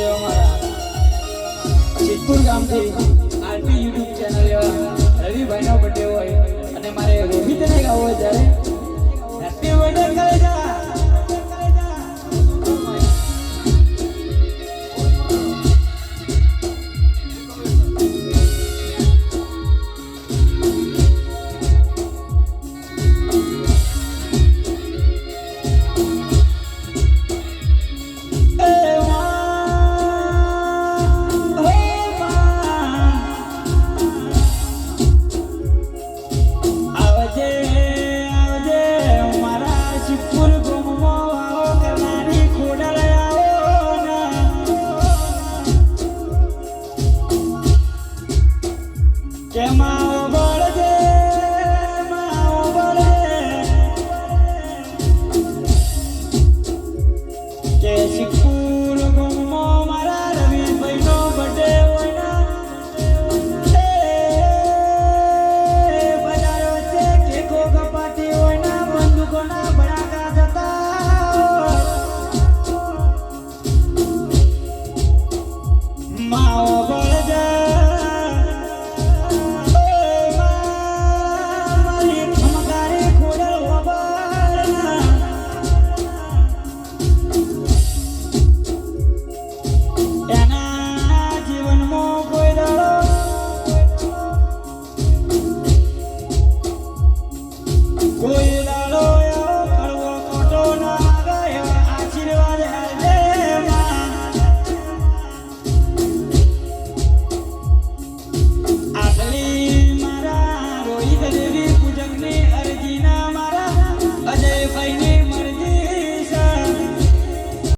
છે સિદ્ધપુર ગામથી RP YouTube channel એવા રવિભાઈનો બર્થડે હોય અને મારે રોહિતને ગાવો હોય ત્યારે કેમાં બળજે કે શિક્ષ